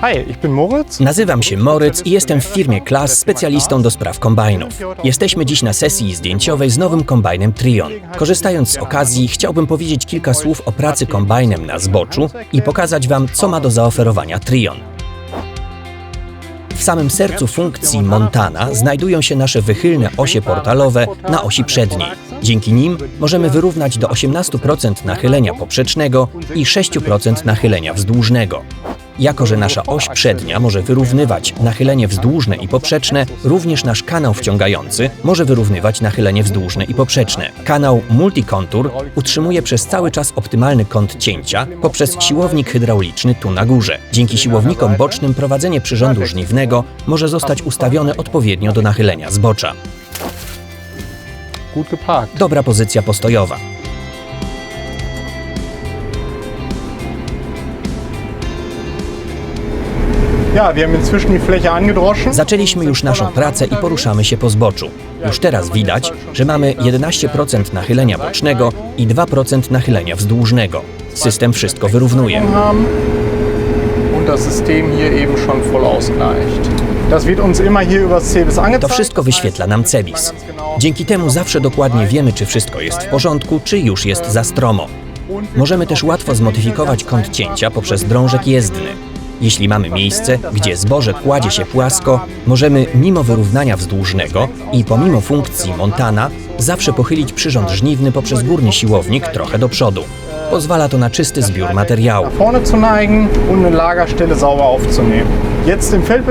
Hi. Nazywam się Moritz i jestem w firmie Klas specjalistą do spraw kombajnów. Jesteśmy dziś na sesji zdjęciowej z nowym kombajnem Trion. Korzystając z okazji, chciałbym powiedzieć kilka słów o pracy kombajnem na zboczu i pokazać Wam, co ma do zaoferowania Trion. W samym sercu funkcji Montana znajdują się nasze wychylne osie portalowe na osi przedniej. Dzięki nim możemy wyrównać do 18% nachylenia poprzecznego i 6% nachylenia wzdłużnego. Jako, że nasza oś przednia może wyrównywać nachylenie wzdłużne i poprzeczne, również nasz kanał wciągający może wyrównywać nachylenie wzdłużne i poprzeczne. Kanał Multicontour utrzymuje przez cały czas optymalny kąt cięcia poprzez siłownik hydrauliczny tu na górze. Dzięki siłownikom bocznym prowadzenie przyrządu żniwnego może zostać ustawione odpowiednio do nachylenia zbocza. Dobra pozycja postojowa. Zaczęliśmy już naszą pracę i poruszamy się po zboczu. Już teraz widać, że mamy 11% nachylenia bocznego i 2% nachylenia wzdłużnego. System wszystko wyrównuje. To wszystko wyświetla nam CEBIS. Dzięki temu zawsze dokładnie wiemy, czy wszystko jest w porządku, czy już jest za stromo. Możemy też łatwo zmodyfikować kąt cięcia poprzez drążek jezdny. Jeśli mamy miejsce, gdzie zboże kładzie się płasko, możemy mimo wyrównania wzdłużnego i pomimo funkcji Montana zawsze pochylić przyrząd żniwny poprzez górny siłownik trochę do przodu. Pozwala to na czysty zbiór materiału.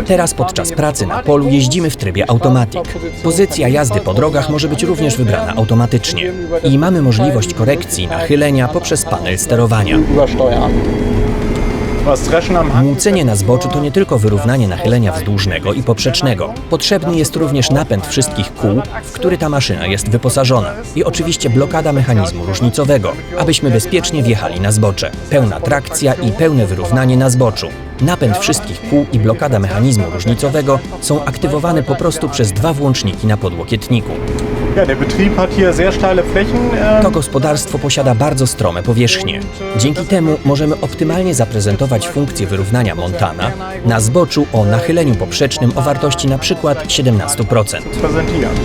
Teraz podczas pracy na polu jeździmy w trybie automatic. Pozycja jazdy po drogach może być również wybrana automatycznie. I mamy możliwość korekcji nachylenia poprzez panel sterowania. Młócenie na zboczu to nie tylko wyrównanie nachylenia wzdłużnego i poprzecznego. Potrzebny jest również napęd wszystkich kół, w który ta maszyna jest wyposażona. I oczywiście blokada mechanizmu różnicowego, abyśmy bezpiecznie wjechali na zbocze. Pełna trakcja i pełne wyrównanie na zboczu. Napęd wszystkich kół i blokada mechanizmu różnicowego są aktywowane po prostu przez dwa włączniki na podłokietniku. Ja, der Betrieb hat hier sehr steile Flächen. Äh, To gospodarstwo posiada bardzo strome powierzchnie. Dzięki temu możemy optymalnie zaprezentować funkcję wyrównania Montana na zboczu o nachyleniu poprzecznym o wartości np. 17%. präsentieren.